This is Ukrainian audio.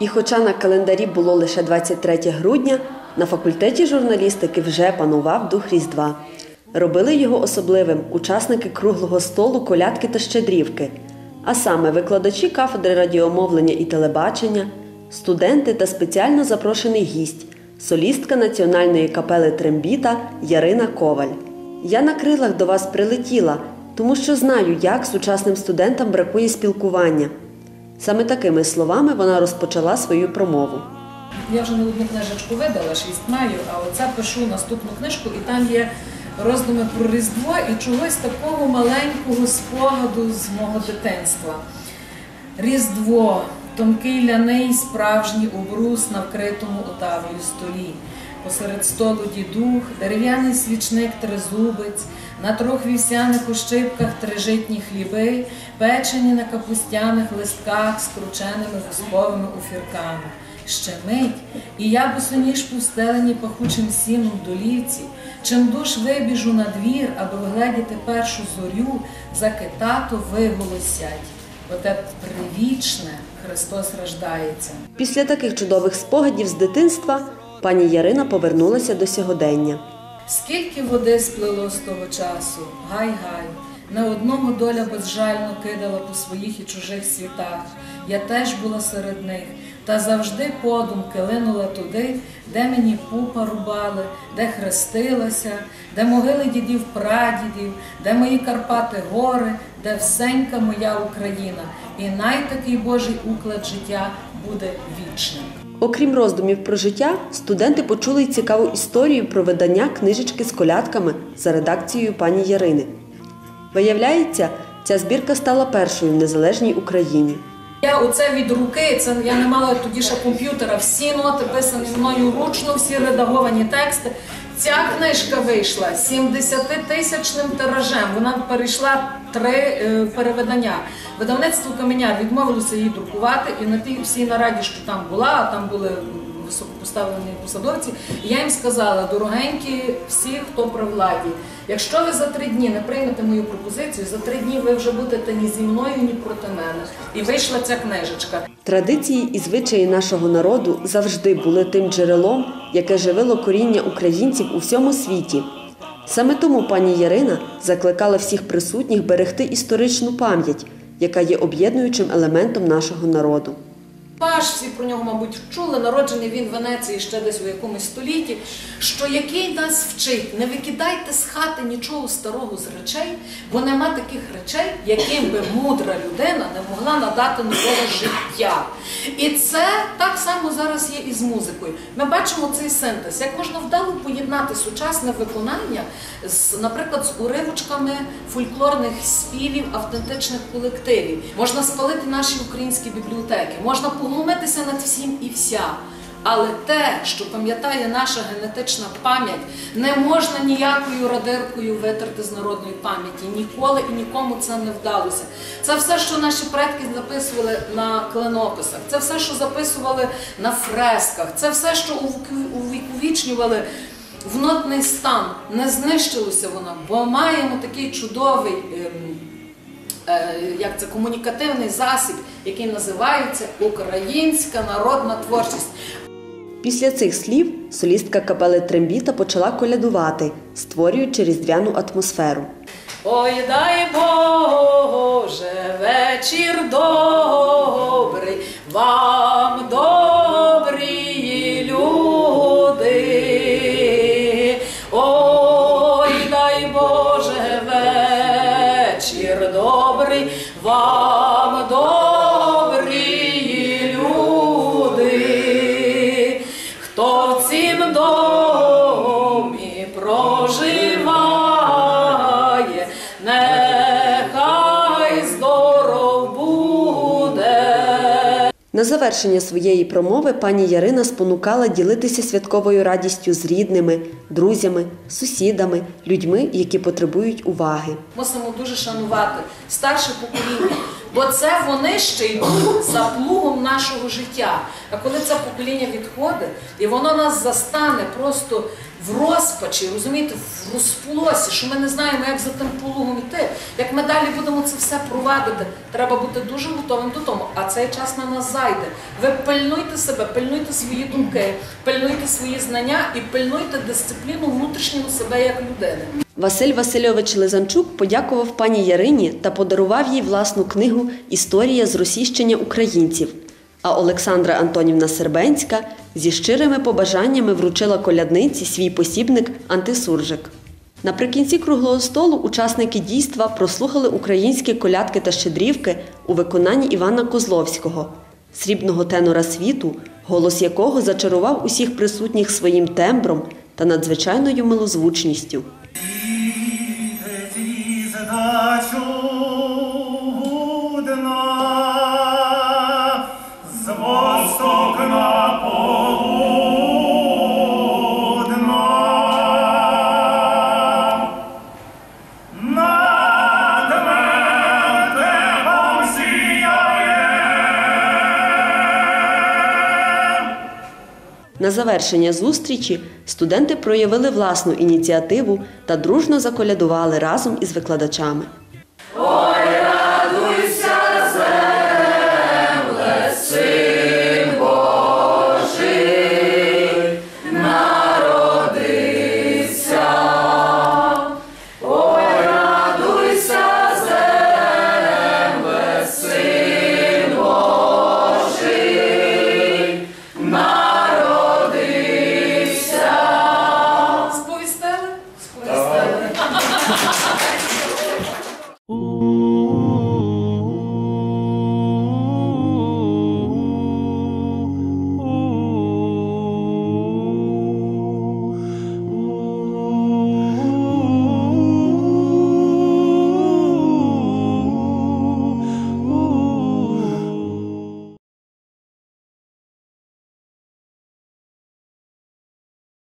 І хоча на календарі було лише 23 грудня, на факультеті журналістики вже панував дух Різдва. Робили його особливим учасники круглого столу, колядки та щедрівки, а саме викладачі кафедри радіомовлення і телебачення, студенти та спеціально запрошений гість, солістка національної капели Трембіта Ярина Коваль. Я на крилах до вас прилетіла, тому що знаю, як сучасним студентам бракує спілкування. Саме такими словами вона розпочала свою промову. Я вже не одну книжечку видала, шість маю, а оце пишу наступну книжку, і там є роздуми про Різдво і чогось такого маленького спогаду з мого дитинства. Різдво, тонкий ляний, справжній обрус на вкритому отавою столі. Посеред столу дідух, дерев'яний свічник тризубець, на трьох вівсяних ощипках три житні хліби, печені на капустяних листках з крученими восковими офірками. Ще мить, і я босоніж повстелені пахучим сіном долівці, чим душ вибіжу на двір, аби вгледіти першу зорю, заки тато виголосять. Оте привічне Христос рождається. Після таких чудових спогадів з дитинства пані Ярина повернулася до сьогодення. Скільки води сплило з того часу, гай-гай, не одного доля безжально кидала по своїх і чужих світах. Я теж була серед них, та завжди подумки линула туди, де мені пупа рубали, де хрестилася, де могили дідів прадідів, де мої Карпати гори, де всенька моя Україна, і найтакий Божий уклад життя буде вічним. Окрім роздумів про життя, студенти почули й цікаву історію про видання книжечки з колядками за редакцією пані Ярини. Виявляється, ця збірка стала першою в незалежній Україні. Я оце від руки, це я не мала тоді ще комп'ютера. Всі ноти писані мною ручно, всі редаговані тексти. Ця книжка вийшла 70-тисячним тиражем. Вона перейшла три е, перевидання. Видавництво Каменя відмовилося її друкувати, і на тій всій нараді, що там була, а там були високопоставлені посадовці. Я їм сказала, дорогенькі, всі, хто при владі, якщо ви за три дні не приймете мою пропозицію, за три дні ви вже будете ні зі мною, ні проти мене. І вийшла ця книжечка. Традиції і звичаї нашого народу завжди були тим джерелом, яке живило коріння українців у всьому світі. Саме тому пані Ярина закликала всіх присутніх берегти історичну пам'ять, яка є об'єднуючим елементом нашого народу. Паш, всі про нього, мабуть, чули, народжений він в Венеції ще десь у якомусь столітті, що який нас вчить, не викидайте з хати нічого старого з речей, бо нема таких речей, яким би мудра людина не могла надати нового життя. І це так само зараз є і з музикою. Ми бачимо цей синтез, як можна вдало поєднати сучасне виконання з, наприклад, з уривочками фольклорних співів автентичних колективів. Можна спалити наші українські бібліотеки, можна поглумитися над всім і вся. Але те, що пам'ятає наша генетична пам'ять, не можна ніякою радиркою витерти з народної пам'яті. Ніколи і нікому це не вдалося. Це все, що наші предки записували на клинописах, це все, що записували на фресках, це все, що увіковічнювали в нотний стан. Не знищилося воно, бо маємо такий чудовий. Е, Як це комунікативний засіб, який називається Українська народна творчість. Після цих слів солістка капели Трембіта почала колядувати, створюючи різдвяну атмосферу. Ой, дай Боже, вечір добрий, вам добрі Завершення своєї промови пані Ярина спонукала ділитися святковою радістю з рідними, друзями, сусідами, людьми, які потребують уваги. Мусимо дуже шанувати старше покоління, Бо це вони ще йдуть за плугом нашого життя. А коли це покоління відходить, і воно нас застане просто в розпачі, розумієте, в розплосі, що ми не знаємо, як за тим плугом йти. Як ми далі будемо це все провадити, треба бути дуже готовим до того. А цей час на нас зайде. Ви пильнуйте себе, пильнуйте свої думки, пильнуйте свої знання і пильнуйте дисципліну внутрішнього себе як людини. Василь Васильович Лизанчук подякував пані Ярині та подарував їй власну книгу Історія зросійщення українців. А Олександра Антонівна Сербенська зі щирими побажаннями вручила колядниці свій посібник Антисуржик. Наприкінці круглого столу учасники дійства прослухали українські колядки та щедрівки у виконанні Івана Козловського, срібного тенора світу, голос якого зачарував усіх присутніх своїм тембром та надзвичайною милозвучністю. Зі задачу На завершення зустрічі студенти проявили власну ініціативу та дружно заколядували разом із викладачами. 何?